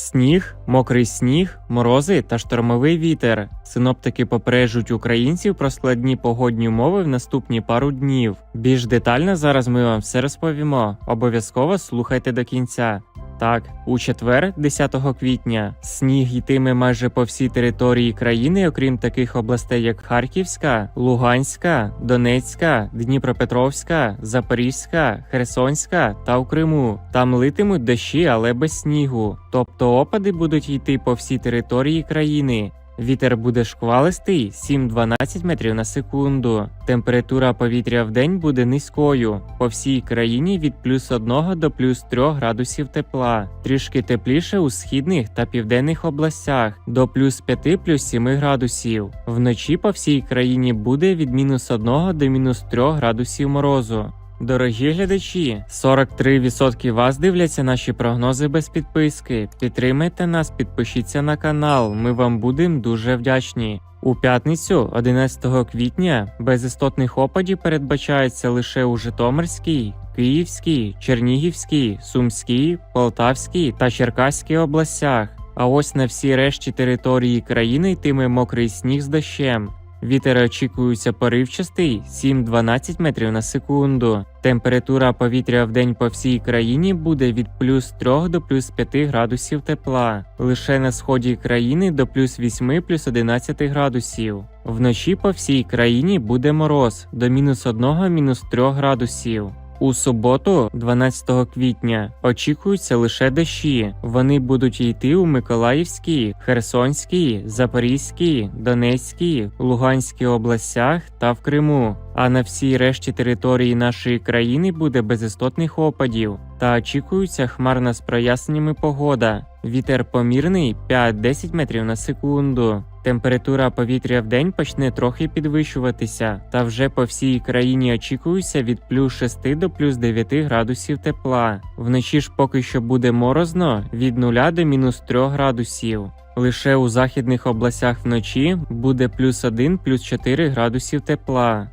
Сніг, мокрий сніг, морози та штормовий вітер. Синоптики попереджують українців про складні погодні умови в наступні пару днів. Більш детально зараз ми вам все розповімо. Обов'язково слухайте до кінця. Так, у четвер, 10 квітня, сніг йтиме майже по всій території країни, окрім таких областей, як Харківська, Луганська, Донецька, Дніпропетровська, Запорізька, Херсонська та в Криму. Там литимуть дощі, але без снігу. Тобто опади будуть йти по всій території країни. Вітер буде шквалистий 7-12 метрів на секунду. Температура повітря в день буде низькою. По всій країні від плюс 1 до плюс 3 градусів тепла. Трішки тепліше у східних та південних областях до плюс 5 плюс 7 градусів. Вночі по всій країні буде від мінус 1 до мінус 3 градусів морозу. Дорогі глядачі, 43% вас дивляться наші прогнози без підписки. Підтримайте нас, підпишіться на канал. Ми вам будемо дуже вдячні. У п'ятницю, 11 квітня, без істотних опадів передбачається лише у Житомирській, Київській, Чернігівській, Сумській, Полтавській та Черкаській областях. А ось на всій решті території країни йтиме мокрий сніг з дощем. Вітер очікується поривчастий 7-12 метрів на секунду. Температура повітря в день по всій країні буде від плюс 3 до плюс 5 градусів тепла. Лише на сході країни до плюс 8 плюс 11 градусів. Вночі по всій країні буде мороз до мінус 1 мінус 3 градусів. У суботу, 12 квітня, очікуються лише дощі. Вони будуть йти у Миколаївській, Херсонській, Запорізькій, Донецькій, Луганській областях та в Криму. А на всій решті території нашої країни буде без істотних опадів та очікується хмарна з проясненнями погода. Вітер помірний 5-10 метрів на секунду. Температура повітря в день почне трохи підвищуватися, та вже по всій країні очікується від плюс 6 до плюс 9 градусів тепла. Вночі ж поки що буде морозно від 0 до мінус 3 градусів. Лише у західних областях вночі буде плюс 1 плюс 4 градусів тепла.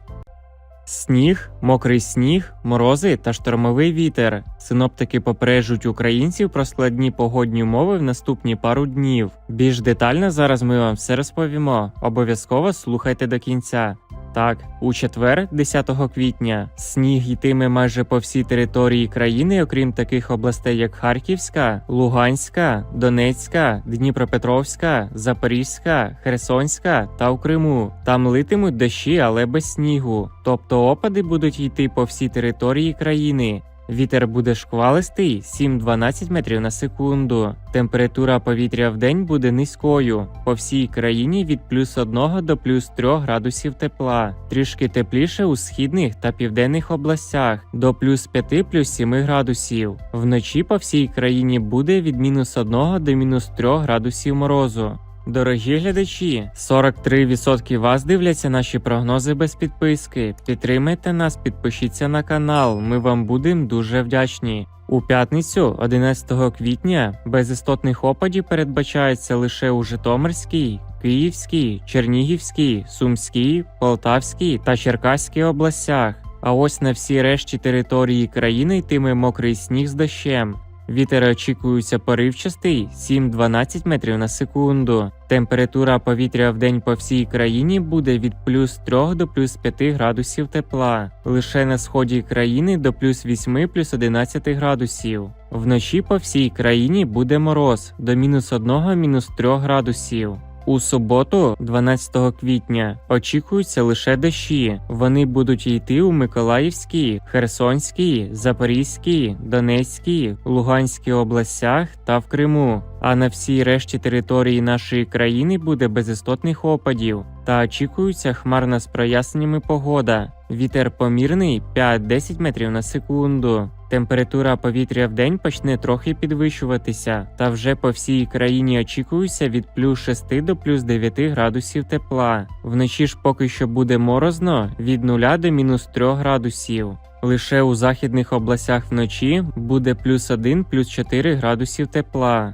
Сніг, мокрий сніг, морози та штормовий вітер. Синоптики попереджують українців про складні погодні умови в наступні пару днів. Більш детально зараз ми вам все розповімо. Обов'язково слухайте до кінця. Так, у четвер, 10 квітня, сніг йтиме майже по всій території країни, окрім таких областей, як Харківська, Луганська, Донецька, Дніпропетровська, Запорізька, Херсонська та в Криму. Там литимуть дощі, але без снігу. Тобто опади будуть йти по всій території країни. Вітер буде шквалистий 7-12 метрів на секунду. Температура повітря в день буде низькою. По всій країні від плюс 1 до плюс 3 градусів тепла. Трішки тепліше у східних та південних областях до плюс 5 плюс 7 градусів. Вночі по всій країні буде від мінус 1 до мінус 3 градусів морозу. Дорогі глядачі, 43% вас дивляться наші прогнози без підписки. Підтримайте нас, підпишіться на канал. Ми вам будемо дуже вдячні. У п'ятницю, 11 квітня, без істотних опадів передбачається лише у Житомирській, Київській, Чернігівській, Сумській, Полтавській та Черкаській областях. А ось на всій решті території країни йтиме мокрий сніг з дощем. Вітер очікується поривчастий 7-12 метрів на секунду. Температура повітря в день по всій країні буде від плюс 3 до плюс 5 градусів тепла. Лише на сході країни до плюс 8 плюс 11 градусів. Вночі по всій країні буде мороз до мінус 1 мінус 3 градусів. У суботу, 12 квітня, очікуються лише дощі. Вони будуть йти у Миколаївській, Херсонській, Запорізькій, Донецькій, Луганській областях та в Криму. А на всій решті території нашої країни буде без істотних опадів та очікується хмарна з проясненнями погода. Вітер помірний 5-10 метрів на секунду. Температура повітря в день почне трохи підвищуватися, та вже по всій країні очікується від плюс 6 до плюс 9 градусів тепла. Вночі ж поки що буде морозно від 0 до мінус 3 градусів. Лише у західних областях вночі буде плюс 1 плюс 4 градусів тепла.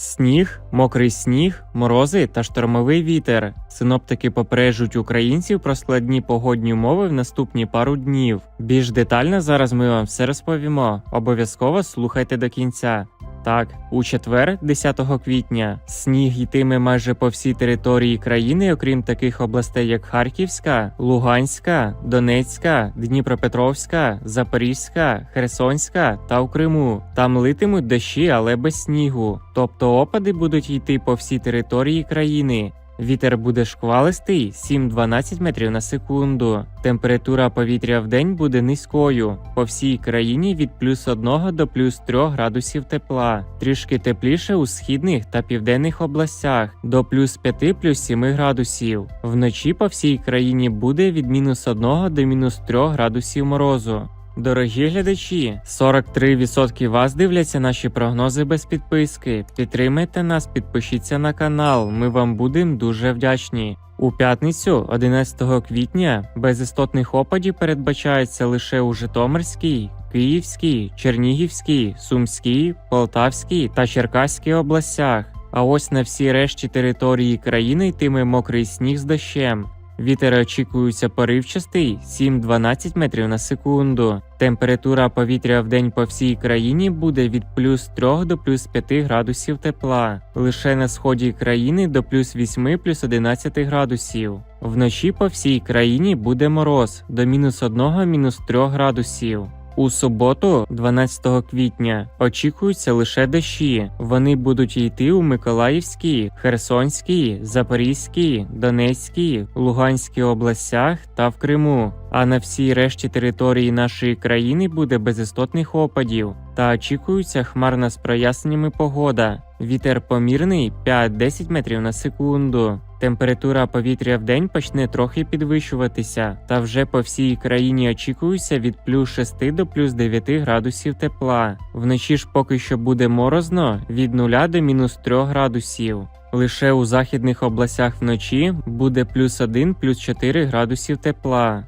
Сніг, мокрий сніг, морози та штормовий вітер. Синоптики попереджують українців про складні погодні умови в наступні пару днів. Більш детально зараз ми вам все розповімо. Обов'язково слухайте до кінця. Так, у четвер, 10 квітня, сніг йтиме майже по всій території країни, окрім таких областей, як Харківська, Луганська, Донецька, Дніпропетровська, Запорізька, Херсонська та в Криму. Там литимуть дощі, але без снігу. Тобто опади будуть йти по всій території країни. Вітер буде шквалистий 7-12 метрів на секунду. Температура повітря в день буде низькою. По всій країні від плюс 1 до плюс 3 градусів тепла. Трішки тепліше у східних та південних областях до плюс 5 плюс 7 градусів. Вночі по всій країні буде від мінус 1 до мінус 3 градусів морозу. Дорогі глядачі, 43% вас дивляться наші прогнози без підписки. Підтримайте нас, підпишіться на канал. Ми вам будемо дуже вдячні. У п'ятницю, 11 квітня, без істотних опадів передбачається лише у Житомирській, Київській, Чернігівській, Сумській, Полтавській та Черкаській областях. А ось на всій решті території країни йтиме мокрий сніг з дощем. Вітер очікується поривчастий 7-12 метрів на секунду. Температура повітря в день по всій країні буде від плюс 3 до плюс 5 градусів тепла. Лише на сході країни до плюс 8 плюс 11 градусів. Вночі по всій країні буде мороз до мінус 1 мінус 3 градусів. У суботу, 12 квітня, очікуються лише дощі. Вони будуть йти у Миколаївській, Херсонській, Запорізькій, Донецькій, Луганській областях та в Криму. А на всій решті території нашої країни буде без істотних опадів та очікується хмарна з проясненнями погода. Вітер помірний 5-10 метрів на секунду. Температура повітря в день почне трохи підвищуватися, та вже по всій країні очікується від плюс 6 до плюс 9 градусів тепла. Вночі ж поки що буде морозно від 0 до мінус 3 градусів. Лише у західних областях вночі буде плюс 1 плюс 4 градусів тепла.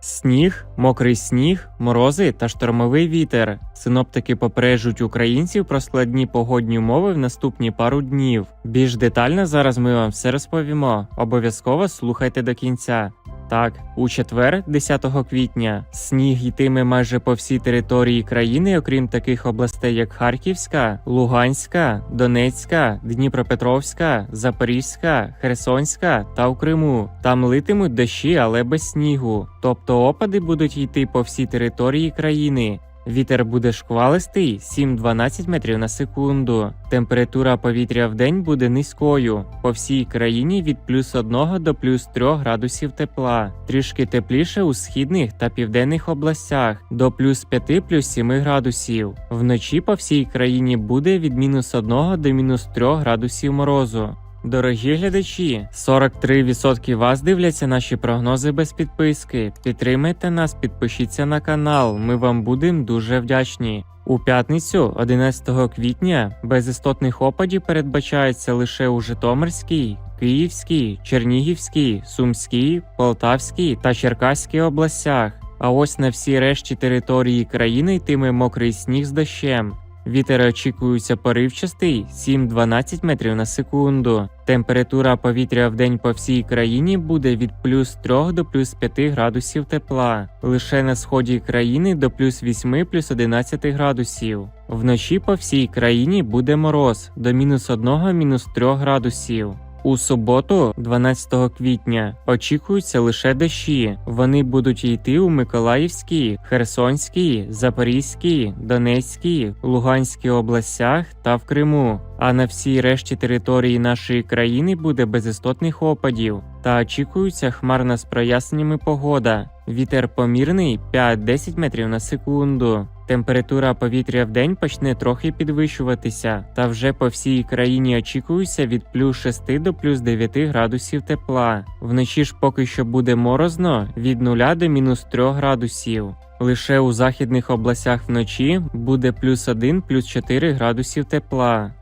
Сніг, мокрий сніг, морози та штормовий вітер. Синоптики попереджують українців про складні погодні умови в наступні пару днів. Більш детально зараз ми вам все розповімо. Обов'язково слухайте до кінця. Так, у четвер, 10 квітня, сніг йтиме майже по всій території країни, окрім таких областей, як Харківська, Луганська, Донецька, Дніпропетровська, Запорізька, Херсонська та у Криму. Там литимуть дощі, але без снігу. Тобто опади будуть йти по всій території країни. Вітер буде шквалистий 7-12 метрів на секунду. Температура повітря в день буде низькою. По всій країні від плюс 1 до плюс 3 градусів тепла. Трішки тепліше у східних та південних областях до плюс 5 плюс 7 градусів. Вночі по всій країні буде від мінус 1 до мінус 3 градусів морозу. Дорогі глядачі, 43% вас дивляться наші прогнози без підписки. Підтримайте нас, підпишіться на канал. Ми вам будемо дуже вдячні. У п'ятницю, 11 квітня, без істотних опадів передбачається лише у Житомирській, Київській, Чернігівській, Сумській, Полтавській та Черкаській областях. А ось на всій решті території країни йтиме мокрий сніг з дощем. Вітер очікується поривчастий 7-12 метрів на секунду. Температура повітря в день по всій країні буде від плюс 3 до плюс 5 градусів тепла. Лише на сході країни до плюс 8 плюс 11 градусів. Вночі по всій країні буде мороз до мінус 1 мінус 3 градусів. У суботу, 12 квітня, очікуються лише дощі. Вони будуть йти у Миколаївській, Херсонській, Запорізькій, Донецькій, Луганській областях та в Криму. А на всій решті території нашої країни буде без істотних опадів та очікується хмарна з проясненнями погода. Вітер помірний 5-10 метрів на секунду. Температура повітря в день почне трохи підвищуватися, та вже по всій країні очікується від плюс 6 до плюс 9 градусів тепла. Вночі ж поки що буде морозно від 0 до мінус 3 градусів. Лише у західних областях вночі буде плюс 1 плюс 4 градусів тепла.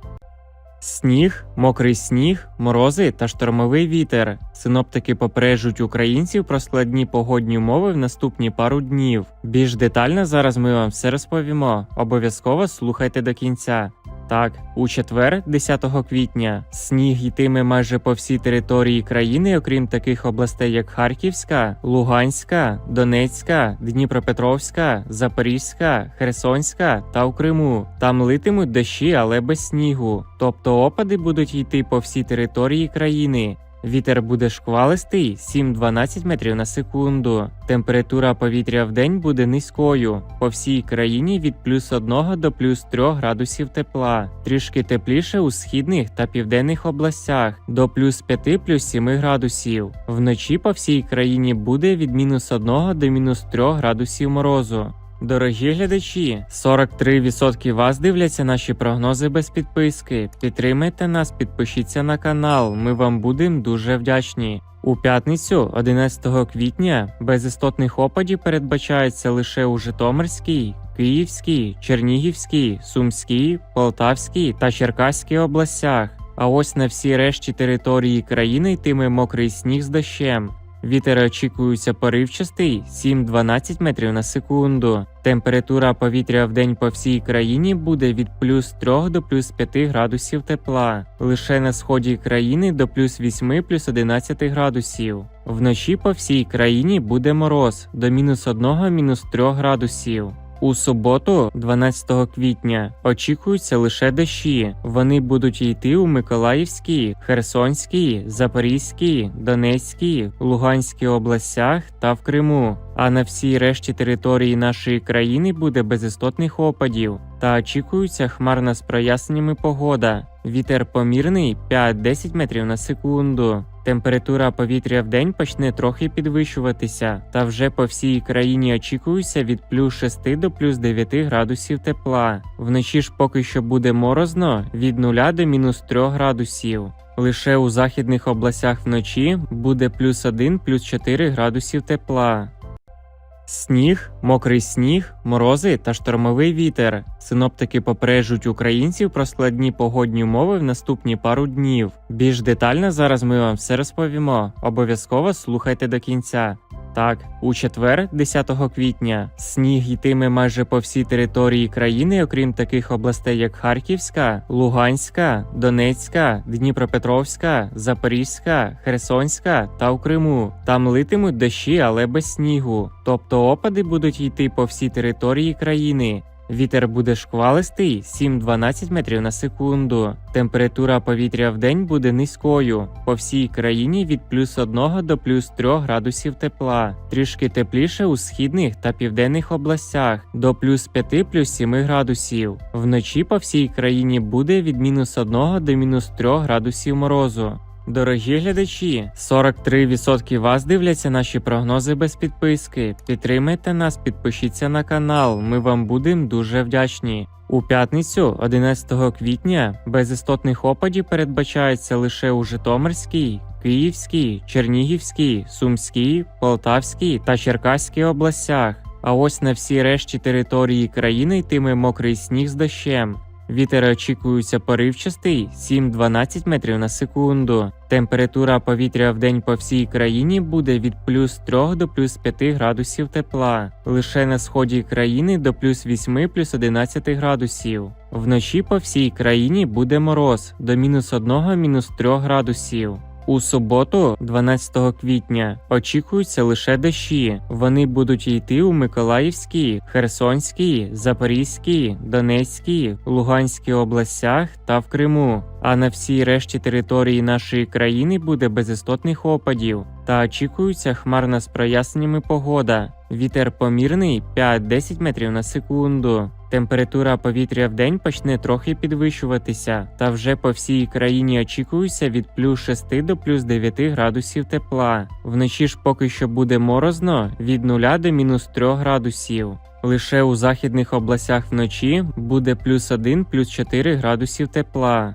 Сніг, мокрий сніг, морози та штормовий вітер. Синоптики попереджують українців про складні погодні умови в наступні пару днів. Більш детально зараз ми вам все розповімо. Обов'язково слухайте до кінця. Так, у четвер, 10 квітня, сніг йтиме майже по всій території країни, окрім таких областей, як Харківська, Луганська, Донецька, Дніпропетровська, Запорізька, Херсонська та в Криму. Там литимуть дощі, але без снігу. Тобто опади будуть йти по всій території країни. Вітер буде шквалистий 7-12 метрів на секунду. Температура повітря в день буде низькою. По всій країні від плюс 1 до плюс 3 градусів тепла. Трішки тепліше у східних та південних областях до плюс 5 плюс 7 градусів. Вночі по всій країні буде від мінус 1 до мінус 3 градусів морозу. Дорогі глядачі, 43% вас дивляться наші прогнози без підписки. Підтримайте нас, підпишіться на канал. Ми вам будемо дуже вдячні. У п'ятницю, 11 квітня, без істотних опадів передбачається лише у Житомирській, Київській, Чернігівській, Сумській, Полтавській та Черкаській областях. А ось на всій решті території країни йтиме мокрий сніг з дощем. Вітер очікується поривчастий 7-12 метрів на секунду. Температура повітря в день по всій країні буде від плюс 3 до плюс 5 градусів тепла. Лише на сході країни до плюс 8 плюс 11 градусів. Вночі по всій країні буде мороз до мінус 1 мінус 3 градусів. У суботу, 12 квітня, очікуються лише дощі. Вони будуть йти у Миколаївській, Херсонській, Запорізькій, Донецькій, Луганській областях та в Криму. А на всій решті території нашої країни буде без істотних опадів та очікується хмарна з проясненнями погода. Вітер помірний 5-10 метрів на секунду. Температура повітря в день почне трохи підвищуватися, та вже по всій країні очікується від плюс 6 до плюс 9 градусів тепла. Вночі ж поки що буде морозно від 0 до мінус 3 градусів. Лише у західних областях вночі буде плюс 1 плюс 4 градусів тепла. Сніг, мокрий сніг, морози та штормовий вітер. Синоптики попереджують українців про складні погодні умови в наступні пару днів. Більш детально зараз ми вам все розповімо. Обов'язково слухайте до кінця. Так, у четвер, 10 квітня, сніг йтиме майже по всій території країни, окрім таких областей, як Харківська, Луганська, Донецька, Дніпропетровська, Запорізька, Херсонська та у Криму. Там литимуть дощі, але без снігу. Тобто опади будуть йти по всій території країни. Вітер буде шквалистий 7-12 метрів на секунду. Температура повітря в день буде низькою. По всій країні від плюс 1 до плюс 3 градусів тепла. Трішки тепліше у східних та південних областях до плюс 5 плюс 7 градусів. Вночі по всій країні буде від мінус 1 до мінус 3 градусів морозу. Дорогі глядачі, 43% вас дивляться наші прогнози без підписки. Підтримайте нас, підпишіться на канал. Ми вам будемо дуже вдячні. У п'ятницю, 11 квітня, без істотних опадів передбачається лише у Житомирській, Київській, Чернігівській, Сумській, Полтавській та Черкаській областях. А ось на всій решті території країни йтиме мокрий сніг з дощем. Вітер очікується поривчастий 7-12 метрів на секунду. Температура повітря в день по всій країні буде від плюс 3 до плюс 5 градусів тепла. Лише на сході країни до плюс 8 плюс 11 градусів. Вночі по всій країні буде мороз до мінус 1 мінус 3 градусів. У суботу, 12 квітня, очікуються лише дощі. Вони будуть йти у Миколаївській, Херсонській, Запорізькій, Донецькій, Луганській областях та в Криму. А на всій решті території нашої країни буде без істотних опадів та очікується хмарна з проясненнями погода. Вітер помірний 5-10 метрів на секунду. Температура повітря в день почне трохи підвищуватися, та вже по всій країні очікується від плюс 6 до плюс 9 градусів тепла. Вночі ж поки що буде морозно від 0 до мінус 3 градусів. Лише у західних областях вночі буде плюс 1 плюс 4 градусів тепла.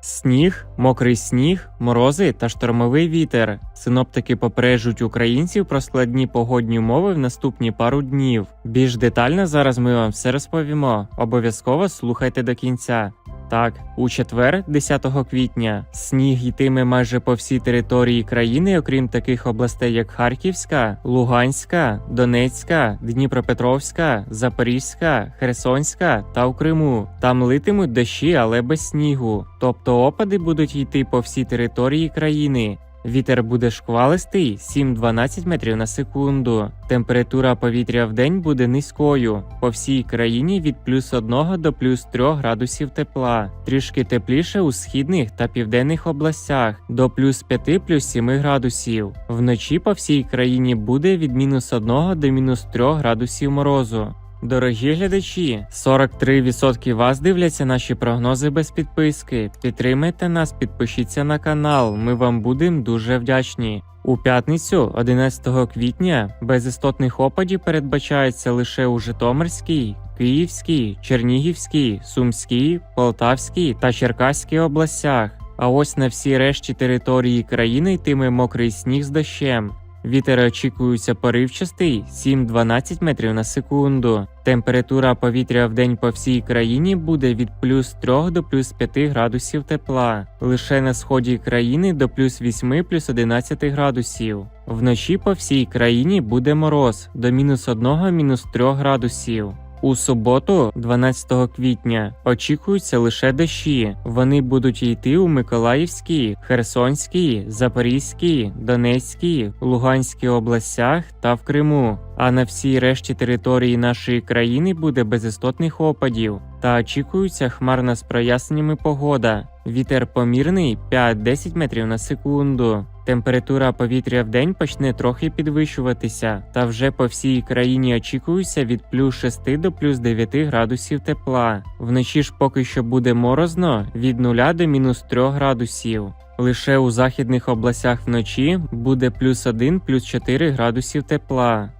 Сніг, мокрий сніг, морози та штормовий вітер. Синоптики попереджують українців про складні погодні умови в наступні пару днів. Більш детально зараз ми вам все розповімо. Обов'язково слухайте до кінця. Так, у четвер, 10 квітня, сніг йтиме майже по всій території країни, окрім таких областей, як Харківська, Луганська, Донецька, Дніпропетровська, Запорізька, Херсонська та в Криму. Там литимуть дощі, але без снігу. Тобто опади будуть йти по всій території країни. Вітер буде шквалистий 7-12 метрів на секунду. Температура повітря в день буде низькою. По всій країні від плюс 1 до плюс 3 градусів тепла. Трішки тепліше у східних та південних областях до плюс 5 плюс 7 градусів. Вночі по всій країні буде від мінус 1 до мінус 3 градусів морозу. Дорогі глядачі, 43% вас дивляться наші прогнози без підписки. Підтримайте нас, підпишіться на канал. Ми вам будемо дуже вдячні. У п'ятницю, 11 квітня, без істотних опадів передбачається лише у Житомирській, Київській, Чернігівській, Сумській, Полтавській та Черкаській областях. А ось на всій решті території країни йтиме мокрий сніг з дощем. Вітер очікується поривчастий 7-12 метрів на секунду. Температура повітря в день по всій країні буде від плюс 3 до плюс 5 градусів тепла. Лише на сході країни до плюс 8 плюс 11 градусів. Вночі по всій країні буде мороз до мінус 1 мінус 3 градусів. У суботу, 12 квітня, очікуються лише дощі. Вони будуть йти у Миколаївській, Херсонській, Запорізькій, Донецькій, Луганській областях та в Криму. А на всій решті території нашої країни буде без істотних опадів. Та очікується хмарна з проясненнями погода. Вітер помірний 5-10 метрів на секунду. Температура повітря в день почне трохи підвищуватися, та вже по всій країні очікується від плюс 6 до плюс 9 градусів тепла. Вночі ж поки що буде морозно від 0 до мінус 3 градусів. Лише у західних областях вночі буде плюс 1 плюс 4 градусів тепла.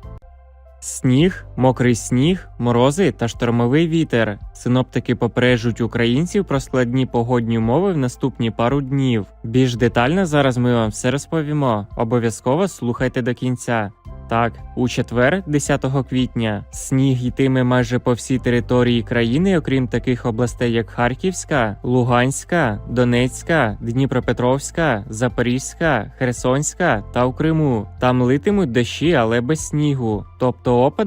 Сніг, мокрий сніг, морози та штормовий вітер. Синоптики попереджують українців про складні погодні умови в наступні пару днів. Більш детально зараз ми вам все розповімо. Обов'язково слухайте до кінця. Так, у четвер, 10 квітня, сніг йтиме майже по всій території країни, окрім таких областей, як Харківська, Луганська, Донецька, Дніпропетровська, Запорізька, Херсонська та у Криму. Там литимуть дощі, але без снігу. Тобто опади